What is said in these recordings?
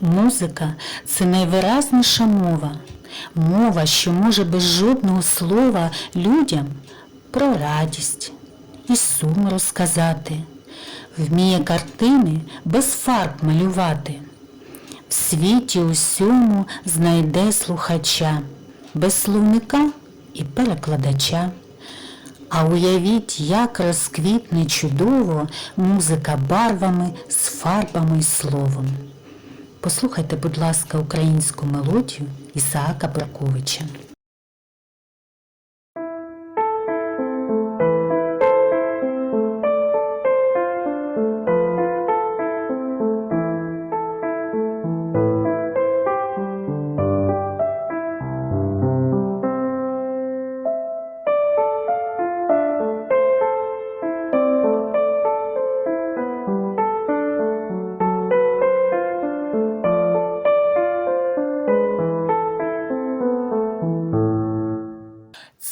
Музика це найвиразніша мова. Мова, що може без жодного слова людям про радість і сум розказати, вміє картини без фарб малювати. В світі усьому знайде слухача, без словника і перекладача. А уявіть, як розквітне чудово музика барвами з фарбами і словом. Послухайте, будь ласка, українську мелодію Ісаака Браковича.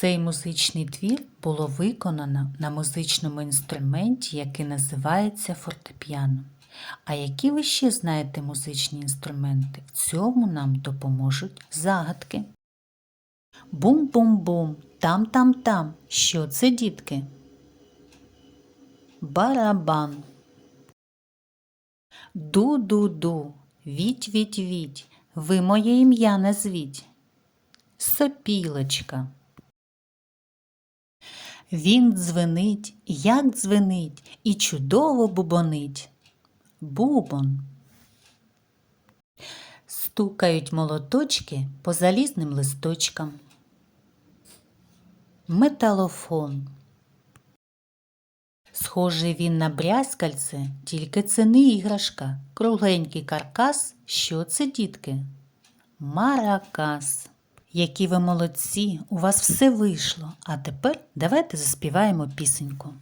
Цей музичний твір було виконано на музичному інструменті, який називається фортепіано. А які ви ще знаєте музичні інструменти? В цьому нам допоможуть загадки. Бум-бум-бум, там-там-там. Що це, дітки? Барабан. Ду-ду-ду, віть-віть-віть, ви моє ім'я назвіть. Сопілочка. Він дзвенить, як дзвенить, і чудово бубонить. Бубон. Стукають молоточки по залізним листочкам. Металофон. Схожий він на брязкальце, тільки це не іграшка. Кругленький каркас. Що це, дітки? Маракас. Які ви молодці, у вас все вийшло. А тепер давайте заспіваємо пісеньку.